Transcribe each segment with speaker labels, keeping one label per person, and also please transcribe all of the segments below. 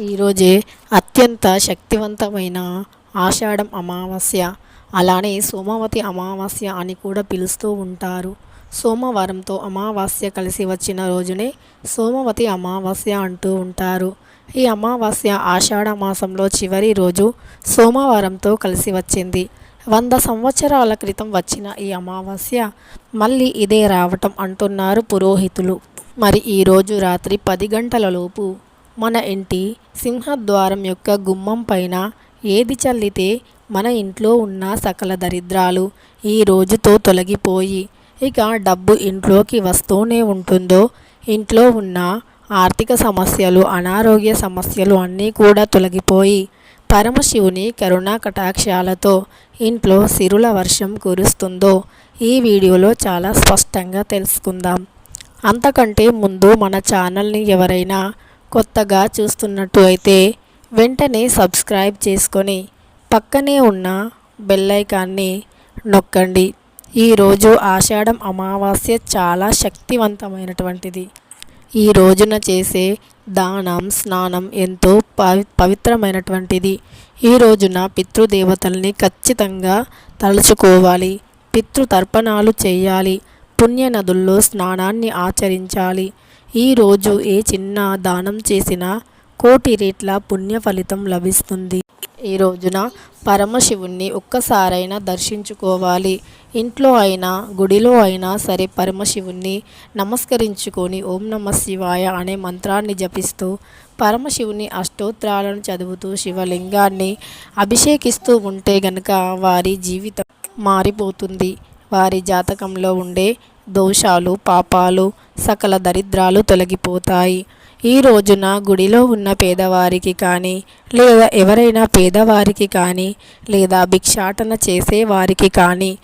Speaker 1: ఈరోజే అత్యంత శక్తివంతమైన ఆషాఢం అమావాస్య. అలానే సోమవతి అమావాస్య అని కూడా పిలుస్తూ ఉంటారు. సోమవారంతో అమావాస్య కలిసి వచ్చిన రోజునే సోమవతి అమావాస్య అంటూ ఉంటారు. ఈ అమావాస్య ఆషాఢ మాసంలో చివరి రోజు సోమవారంతో కలిసి వచ్చింది. వంద సంవత్సరాల క్రితం వచ్చిన ఈ అమావాస్య మళ్ళీ ఇదే రావటం అంటున్నారు పురోహితులు. మరి ఈరోజు రాత్రి పది గంటలలోపు మన ఇంటి సింహద్వారం యొక్క గుమ్మం పైన ఏది చల్లితే మన ఇంట్లో ఉన్న సకల దరిద్రాలు ఈ రోజుతో తొలగిపోయి ఇక డబ్బు ఇంట్లోకి వస్తూనే ఉంటుందో? ఇంట్లో ఉన్న ఆర్థిక సమస్యలు అనారోగ్య సమస్యలు అన్నీ కూడా తొలగిపోయి పరమశివుని కరుణా కటాక్షాలతో ఇంట్లో సిరుల వర్షం కురుస్తుందో? ఈ వీడియోలో చాలా స్పష్టంగా తెలుసుకుందాం. అంతకంటే ముందు మన ఛానల్ని ఎవరైనా కొత్తగా చూస్తున్నట్టు అయితే వెంటనే సబ్స్క్రైబ్ చేసుకొని పక్కనే ఉన్న బెల్లైకాన్ని నొక్కండి. ఈరోజు ఆషాఢం అమావాస్య చాలా శక్తివంతమైనటువంటిది. ఈ రోజున చేసే దానం స్నానం ఎంతో పవి పవిత్రమైనటువంటిది. ఈ రోజున పితృదేవతల్ని ఖచ్చితంగా తలుచుకోవాలి. పితృతర్పణాలు చేయాలి. పుణ్యనదుల్లో స్నానాన్ని ఆచరించాలి. ఈరోజు ఏ చిన్న దానం చేసినా కోటి రేట్ల పుణ్య ఫలితం లభిస్తుంది. ఈ రోజున పరమశివుణ్ణి ఒక్కసారైనా దర్శించుకోవాలి. ఇంట్లో అయినా గుడిలో అయినా సరే పరమశివుణ్ణి నమస్కరించుకొని ఓం నమ శివాయ అనే మంత్రాన్ని జపిస్తూ పరమశివుని అష్టోత్రాలను చదువుతూ శివలింగాన్ని అభిషేకిస్తూ ఉంటే గనక వారి జీవితం మారిపోతుంది. వారి జాతకంలో ఉండే దోషాలు పాపాలు సకల దరిద్రాలు తొలగిపోతాయి. ఈ రోజున గుడిలో ఉన్న పేదవారికి కానీ లేదా ఎవరైనా పేదవారికి కానీ లేదా భిక్షాటన చేసే వారికి కానీ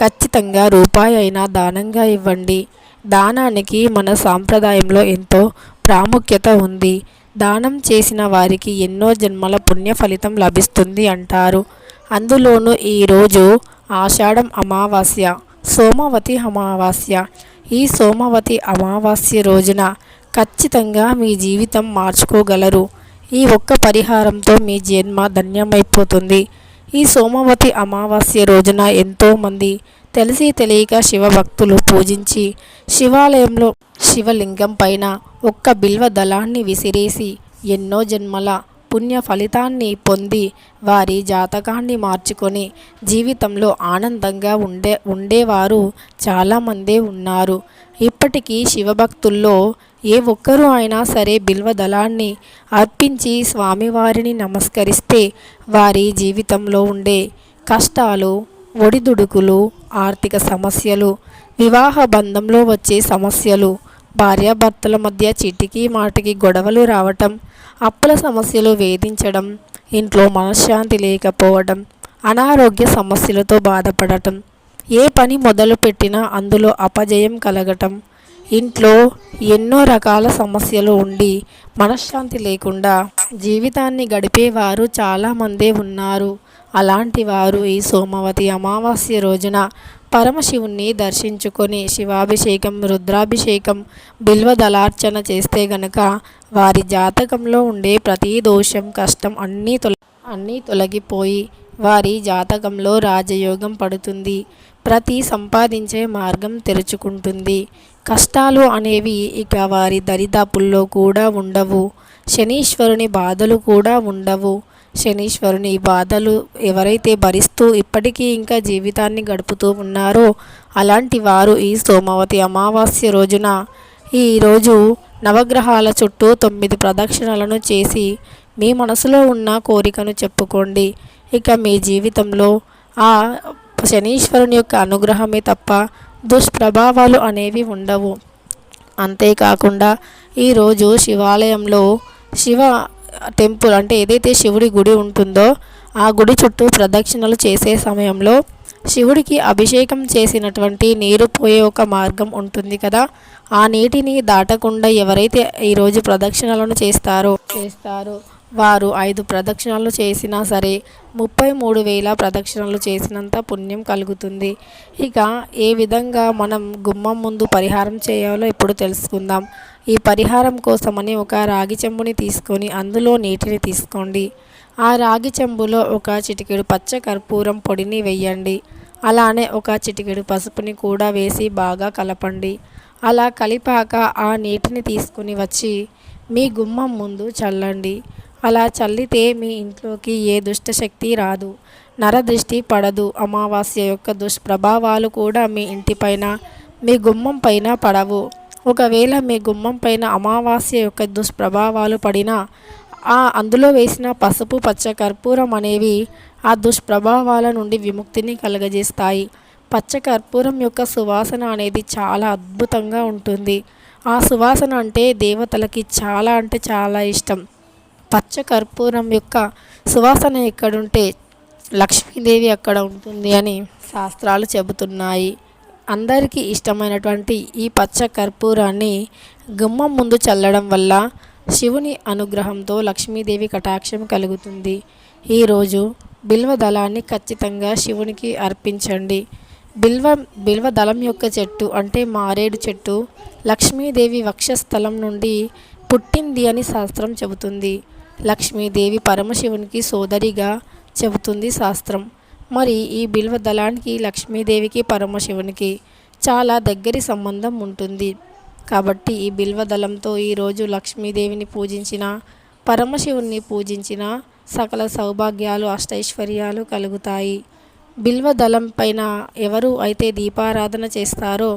Speaker 1: ఖచ్చితంగా రూపాయి అయినా దానంగా ఇవ్వండి. దానానికి మన సాంప్రదాయంలో ఎంతో ప్రాముఖ్యత ఉంది. దానం చేసిన వారికి ఎన్నో జన్మల పుణ్య ఫలితం లభిస్తుంది అంటారు. అందులోనూ ఈరోజు ఆషాఢం అమావాస్య. సోమవతి అమావాస్య. ఈ సోమవతి అమావాస్య రోజున ఖచ్చితంగా మీ జీవితం మార్చుకోగలరు. ఈ ఒక్క పరిహారంతో మీ జన్మ ధన్యమైపోతుంది. ఈ సోమవతి అమావాస్య రోజున ఎంతోమంది తెలిసి తెలియక శివభక్తులు పూజించి శివాలయంలో శివలింగం పైన ఒక్క బిల్వ దళాన్ని విసిరేసి ఎన్నో జన్మల పుణ్య ఫలితాన్ని పొంది వారి జాతకాన్ని మార్చుకొని జీవితంలో ఆనందంగా ఉండే ఉండేవారు చాలామందే ఉన్నారు. ఇప్పటికీ శివభక్తుల్లో ఏ ఒక్కరూ అయినా సరే బిల్వదళాన్ని అర్పించి స్వామివారిని నమస్కరిస్తే వారి జీవితంలో ఉండే కష్టాలు ఒడిదుడుకులు ఆర్థిక సమస్యలు వివాహ బంధంలో వచ్చే సమస్యలు భార్యాభర్తల మధ్య చిటికి మాటికి గొడవలు రావటం అప్పుల సమస్యలు వేధించడం ఇంట్లో మనశ్శాంతి లేకపోవడం అనారోగ్య సమస్యలతో బాధపడటం ఏ పని మొదలుపెట్టినా అందులో అపజయం కలగటం ఇంట్లో ఎన్నో రకాల సమస్యలు ఉండి మనశ్శాంతి లేకుండా జీవితాన్ని గడిపేవారు చాలామందే ఉన్నారు. అలాంటి వారు ఈ సోమవతి అమావాస్య రోజున పరమశివుణ్ణి దర్శించుకొని శివాభిషేకం రుద్రాభిషేకం బిల్వదలార్చన చేస్తే గనక వారి జాతకంలో ఉండే ప్రతి దోషం కష్టం అన్నీ తొల అన్నీ తొలగిపోయి వారి జాతకంలో రాజయోగం పడుతుంది. ప్రతి సంపాదించే మార్గం తెరుచుకుంటుంది. కష్టాలు అనేవి ఇక వారి దరిదాపుల్లో కూడా ఉండవు. శనీశ్వరుని బాధలు కూడా ఉండవు. శనీశ్వరుని బాధలు ఎవరైతే భరిస్తూ ఇప్పటికీ ఇంకా జీవితాన్ని గడుపుతూ ఉన్నారో అలాంటి వారు ఈ సోమవతి అమావాస్య రోజున ఈరోజు నవగ్రహాల చుట్టూ తొమ్మిది ప్రదక్షిణలను చేసి మీ మనసులో ఉన్న కోరికను చెప్పుకోండి. ఇక మీ జీవితంలో ఆ శనీశ్వరుని యొక్క అనుగ్రహమే తప్ప దుష్ప్రభావాలు అనేవి ఉండవు. అంతేకాకుండా ఈరోజు శివాలయంలో శివ టెంపుల్ అంటే ఏదైతే శివుడి గుడి ఉంటుందో ఆ గుడి చుట్టూ ప్రదక్షిణలు చేసే సమయంలో శివుడికి అభిషేకం చేసినటువంటి నీరు పోయే ఒక మార్గం ఉంటుంది కదా. ఆ నీటిని దాటకుండా ఎవరైతే ఈరోజు ప్రదక్షిణలను చేస్తారో చేస్తారో వారు ఐదు ప్రదక్షిణలు చేసినా సరే ముప్పై మూడు వేల ప్రదక్షిణలు చేసినంత పుణ్యం కలుగుతుంది. ఇక ఏ విధంగా మనం గుమ్మం ముందు పరిహారం చేయాలో ఇప్పుడు తెలుసుకుందాం. ఈ పరిహారం కోసమని ఒక రాగి చెంబుని తీసుకొని అందులో నీటిని తీసుకోండి. ఆ రాగి చెంబులో ఒక చిటికెడు పచ్చ కర్పూరం పొడిని వేయండి. అలానే ఒక చిటికెడు పసుపుని కూడా వేసి బాగా కలపండి. అలా కలిపాక ఆ నీటిని తీసుకుని వచ్చి మీ గుమ్మం ముందు చల్లండి. అలా చల్లితే మీ ఇంట్లోకి ఏ దుష్టశక్తి రాదు. నరదృష్టి పడదు. అమావాస్య యొక్క దుష్ప్రభావాలు కూడా మీ ఇంటిపైన మీ గుమ్మం పైన పడవు. ఒకవేళ మీ గుమ్మం పైన అమావాస్య యొక్క దుష్ప్రభావాలు పడినా ఆ అందులో వేసిన పసుపు పచ్చ కర్పూరం అనేవి ఆ దుష్ప్రభావాల నుండి విముక్తిని కలగజేస్తాయి. పచ్చ కర్పూరం యొక్క సువాసన అనేది చాలా అద్భుతంగా ఉంటుంది. ఆ సువాసన అంటే దేవతలకి చాలా అంటే చాలా ఇష్టం. పచ్చ కర్పూరం యొక్క సువాసన ఎక్కడుంటే లక్ష్మీదేవి అక్కడ ఉంటుంది అని శాస్త్రాలు చెబుతున్నాయి. అందరికీ ఇష్టమైనటువంటి ఈ పచ్చ కర్పూరాన్ని గుమ్మం ముందు చల్లడం వల్ల శివుని అనుగ్రహంతో లక్ష్మీదేవి కటాక్షం కలుగుతుంది. ఈరోజు బిల్వ దళాన్ని ఖచ్చితంగా శివునికి అర్పించండి. బిల్వ బిల్వ దళం యొక్క చెట్టు అంటే మారేడు చెట్టు లక్ష్మీదేవి వక్షస్థలం నుండి పుట్టింది అని శాస్త్రం చెబుతుంది. లక్ష్మీదేవి పరమశివునికి సోదరిగా చెబుతుంది శాస్త్రం. మరి ఈ బిల్వ దళానికి లక్ష్మీదేవికి పరమశివునికి చాలా దగ్గరి సంబంధం ఉంటుంది. కాబట్టి ఈ బిల్వ దళంతో ఈరోజు లక్ష్మీదేవిని పూజించిన పరమశివుణ్ణి పూజించిన సకల సౌభాగ్యాలు అష్టైశ్వర్యాలు కలుగుతాయి. బిల్వ దళం పైన ఎవరు అయితే దీపారాధన చేస్తారో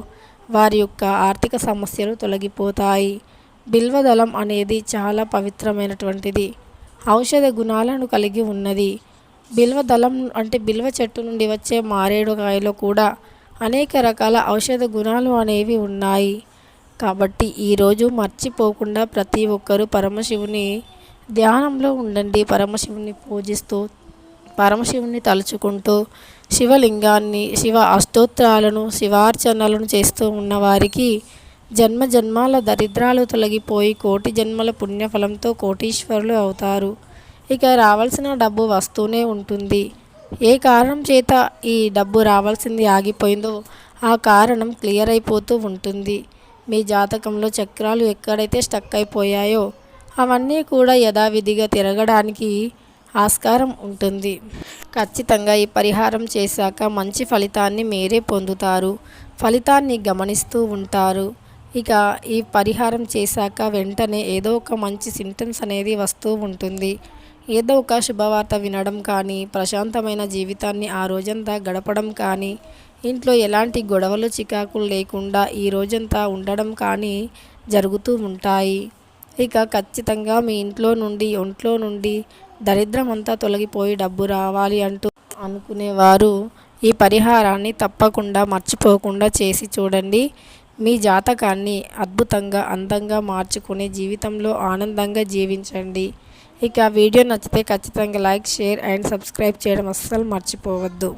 Speaker 1: వారి యొక్క ఆర్థిక సమస్యలు తొలగిపోతాయి. బిల్వదళం అనేది చాలా పవిత్రమైనటువంటిది. ఔషధ గుణాలను కలిగి ఉన్నది. బిల్వ దళం అంటే బిల్వ చెట్టు నుండి వచ్చే మారేడు కాయలో కూడా అనేక రకాల ఔషధ గుణాలు అనేవి ఉన్నాయి. కాబట్టి ఈరోజు మర్చిపోకుండా ప్రతి ఒక్కరూ పరమశివుని ధ్యానంలో ఉండండి. పరమశివుని పూజిస్తూ పరమశివుని తలుచుకుంటూ శివలింగాన్ని శివ అష్టోత్తరాలను శివార్చనలను చేస్తూ ఉన్నవారికి జన్మ జన్మాల దరిద్రాలు తొలగిపోయి కోటి జన్మల పుణ్యఫలంతో కోటీశ్వరులు అవుతారు. ఇక రావాల్సిన డబ్బు వస్తూనే ఉంటుంది. ఏ కారణం చేత ఈ డబ్బు రావాల్సింది ఆగిపోయిందో ఆ కారణం క్లియర్ అయిపోతూ ఉంటుంది. మీ జాతకంలో చక్రాలు ఎక్కడైతే స్టక్ అయిపోయాయో అవన్నీ కూడా యథావిధిగా తిరగడానికి ఆస్కారం ఉంటుంది. ఖచ్చితంగా ఈ పరిహారం చేశాక మంచి ఫలితాన్ని మీరే పొందుతారు. ఫలితాన్ని గమనిస్తూ ఉంటారు. ఇక ఈ పరిహారం చేశాక వెంటనే ఏదో ఒక మంచి సింటమ్స్ అనేది వస్తూ ఉంటుంది. ఏదో ఒక శుభవార్త వినడం కానీ ప్రశాంతమైన జీవితాన్ని ఆ రోజంతా గడపడం కానీ ఇంట్లో ఎలాంటి గొడవలు చికాకులు లేకుండా ఈ రోజంతా ఉండడం కానీ జరుగుతూ ఉంటాయి. ఇక ఖచ్చితంగా మీ ఇంట్లో నుండి ఒంట్లో నుండి దరిద్రం అంతా తొలగిపోయి డబ్బు రావాలి అంటూ అనుకునేవారు ఈ పరిహారాన్ని తప్పకుండా మర్చిపోకుండా చేసి చూడండి. మీ జాతకాన్ని అద్భుతంగా అందంగా మార్చుకుని జీవితంలో ఆనందంగా జీవించండి. ఇక వీడియో నచ్చితే ఖచ్చితంగా లైక్ షేర్ అండ్ సబ్స్క్రైబ్ చేయడం అస్సలు మర్చిపోవద్దు.